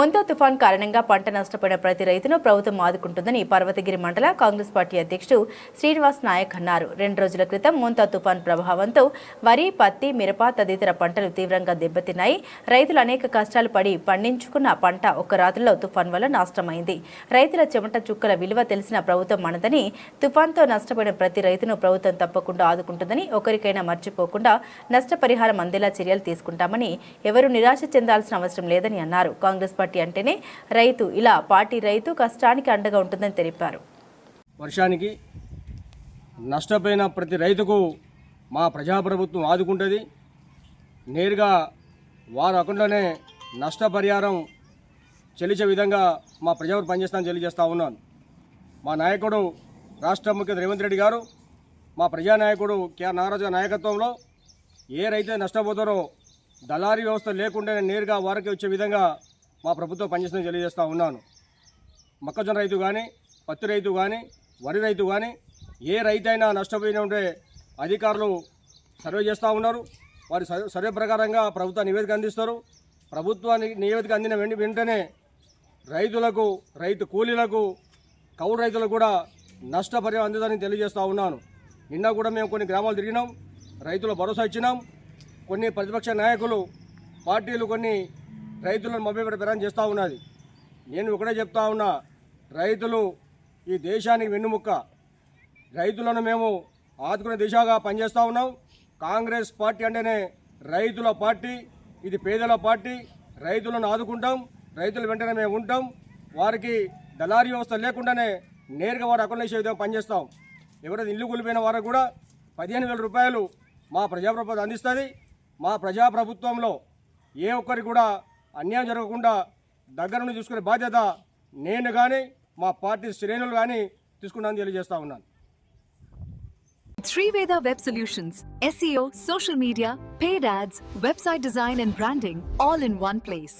మొంతా తుఫాన్ కారణంగా పంట నష్టపోయిన ప్రతి రైతును ప్రభుత్వం ఆదుకుంటుందని పర్వతగిరి మండల కాంగ్రెస్ పార్టీ అధ్యక్షుడు శ్రీనివాస్ నాయక్ అన్నారు. రెండు రోజుల క్రితం మొంతా తుఫాన్ ప్రభావంతో వరి పత్తి మిరప తదితర పంటలు తీవ్రంగా దెబ్బతిన్నాయి. రైతులు అనేక కష్టాలు పడి పండించుకున్న పంట ఒక్క రాత్రిలో తుఫాన్ వల్ల నష్టమైంది. రైతుల చెమట చుక్కల విలువ తెలిసిన ప్రభుత్వం మనదని తుఫాన్తో నష్టపోయిన ప్రతి రైతును ప్రభుత్వం తప్పకుండా ఆదుకుంటుందని ఒకరికైనా మర్చిపోకుండా నష్టపరిహారం అందేలా చర్యలు తీసుకుంటామని ఎవరు నిరాశ చెందాల్సిన అవసరం లేదని అన్నారు. కాంగ్రెస్ పార్టీ అంటేనే రైతు ఇలా పార్టీ రైతు కష్టానికి అండగా ఉంటుందని తెలిపారు. వర్షానికి నష్టపోయిన ప్రతి రైతుకు మా ప్రజాప్రభుత్వం ఆదుకుంటుంది. నేరుగా వారు అకుండానే నష్టపరిహారం చెల్లించే విధంగా మా ప్రజాప్రభుత్వం పనిచేస్తానని తెలియజేస్తా ఉన్నాను మా నాయకుడు రాష్ట్ర ముఖ్యమంత్రి రేవంత్ రెడ్డి గారు మా ప్రజానాయకుడు కేఆర్ నాగరాజు నాయకత్వంలో ఏ రైతే నష్టపోతారో దళారీ వ్యవస్థ లేకుండా నేరుగా వారికి వచ్చే విధంగా మా ప్రభుత్వం పనిచేస్తుందని తెలియజేస్తూ ఉన్నాను. మొక్కజొన్న రైతు కానీ పత్తి రైతు కానీ వరి రైతు కానీ ఏ రైతు అయినా నష్టపోయిన ఉంటే అధికారులు సర్వే చేస్తూ ఉన్నారు. వారి సర్వే- సర్వే ప్రకారంగా ప్రభుత్వ నివేదిక అందిస్తారు. ప్రభుత్వానికి నివేదిక అందిన వెంట వెంటనే రైతులకు రైతు కూలీలకు కౌలు రైతులకు కూడా నష్టపరిహారం అందుదని తెలియజేస్తూ ఉన్నాను. నిన్న కూడా మేము కొన్ని గ్రామాలు తిరిగినాం. రైతుల భరోసా ఇచ్చినాం. కొన్ని ప్రతిపక్ష నాయకులు పార్టీలు కొన్ని రైతులను మభ్యపెట్టే ప్రయాణం చేస్తూ ఉన్నది. నేను ఒకటే చెప్తా ఉన్నా రైతులు ఈ దేశానికి వెన్నుముక్క. రైతులను మేము ఆదుకునే దిశగా పనిచేస్తూ ఉన్నాం. కాంగ్రెస్ పార్టీ అంటేనే రైతుల పార్టీ ఇది పేదల పార్టీ. రైతులను ఆదుకుంటాం రైతుల వెంటనే మేము ఉంటాం. వారికి దళారీ వ్యవస్థ లేకుండానే నేరుగా వారు అకౌంట్ వేసే విధంగా పనిచేస్తాం. ఎవరైతే ఇల్లు కూలిపోయిన వారికి కూడా పదిహేను వేల రూపాయలు మా ప్రజాప్రభుత్వం అందిస్తుంది. మా ప్రజాప్రభుత్వంలో ఏ ఒక్కరికి కూడా అన్యాయం జరగకుండా దగ్గర దగ్గరను చూసుకునే బాధ్యత నేను కానీ మా పార్టీ శ్రేణులు కానీ తీసుకున్నాను తెలియజేస్తా ఉన్నాను Sriveda web solutions SEO social media paid ads website design and branding all in one place